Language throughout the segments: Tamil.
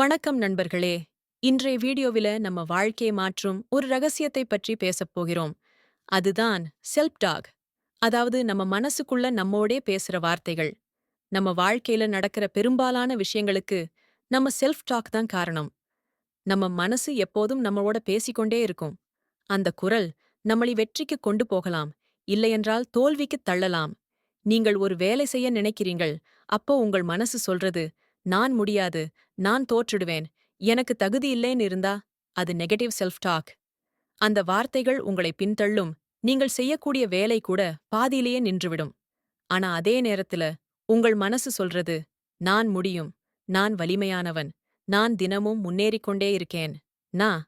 வணக்கம் நண்பர்களே. இன்றைய வீடியோவில நம்ம வாழ்க்கையை மாற்றும் ஒரு ரகசியத்தை பற்றி பேசப் போகிறோம். அதுதான் செல்ஃப் டாக் அதாவது நம்ம மனசுக்குள்ள நம்மோடே பேசுற வார்த்தைகள். நம்ம வாழ்க்கையில நடக்கிற பெரும்பாலான விஷயங்களுக்கு நம்ம செல்ஃப் டாக் தான் காரணம். நம்ம மனசு எப்போதும் நம்மளோட பேசிக்கொண்டே இருக்கும். அந்த குரல் நம்மளை வெற்றிக்கு கொண்டு போகலாம். இல்லையென்றால் தோல்விக்கு தள்ளலாம். நீங்கள் ஒரு வேலை செய்ய நினைக்கிறீங்கள் அப்போ உங்கள் மனசு சொல்றது நான் முடியாது நான் தோற்றுடுவேன் எனக்கு தகுதி இல்லைன்னு இருந்தா அது நெகட்டிவ் செல்ஃப் டாக் அந்த வார்த்தைகள் உங்களை பின்தள்ளும் நீங்கள் செய்யக்கூடிய வேலை கூட பாதியிலேயே நின்றுவிடும். ஆனா அதே நேரத்துல உங்கள் மனசு சொல்றது நான் முடியும் நான் வலிமையானவன் நான் தினமும் முன்னேறிக்கொண்டே இருக்கேன். நான்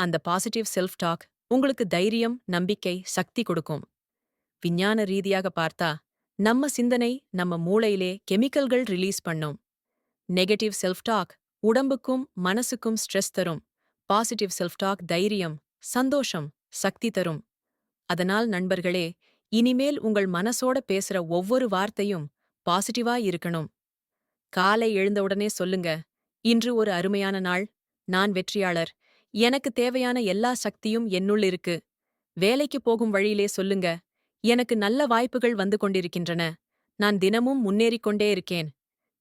அந்த பாசிட்டிவ் செல்ஃப் டாக் உங்களுக்கு தைரியம் நம்பிக்கை சக்தி கொடுக்கும். விஞ்ஞான ரீதியாக பார்த்தா நம்ம சிந்தனை நம்ம மூளையிலே கெமிக்கல்கள் ரிலீஸ் பண்ணும். நெகட்டிவ் செல்ஃப் டாக் உடம்புக்கும் மனசுக்கும் ஸ்ட்ரெஸ் தரும். பாசிட்டிவ் செல்ஃப் டாக் தைரியம் சந்தோஷம் சக்தி தரும். அதனால் நண்பர்களே இனிமேல் உங்கள் மனசோட பேசுற ஒவ்வொரு வார்த்தையும் பாசிட்டிவா இருக்கணும். காலை எழுந்தவுடனே சொல்லுங்க இன்று ஒரு அருமையான நாள். நான் வெற்றியாளர். எனக்கு தேவையான எல்லா சக்தியும் என்னுள் இருக்கு. வேலைக்கு போகும் வழியிலே சொல்லுங்க. எனக்கு நல்ல வாய்ப்புகள் வந்து கொண்டிருக்கின்றன. நான் தினமும் முன்னேறிக் கொண்டே இருக்கேன்.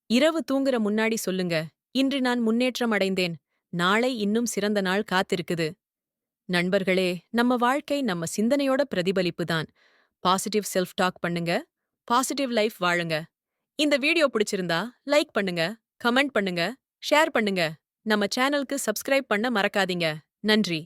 இரவு தூங்குற முன்னாடி சொல்லுங்க. இன்று நான் முன்னேற்றம் அடைந்தேன். நாளை இன்னும் சிறந்த நாள் காத்திருக்குது. நண்பர்களே நம்ம வாழ்க்கை நம்ம சிந்தனையோட பிரதிபலிப்பு தான். பாசிட்டிவ் செல்ஃப் டாக் பண்ணுங்க. பாசிட்டிவ் லைஃப் வாழுங்க. இந்த வீடியோ பிடிச்சிருந்தா லைக் பண்ணுங்க கமெண்ட் பண்ணுங்க ஷேர் பண்ணுங்க. நம்ம சேனலுக்கு சப்ஸ்கிரைப் பண்ண மறக்காதீங்க. நன்றி.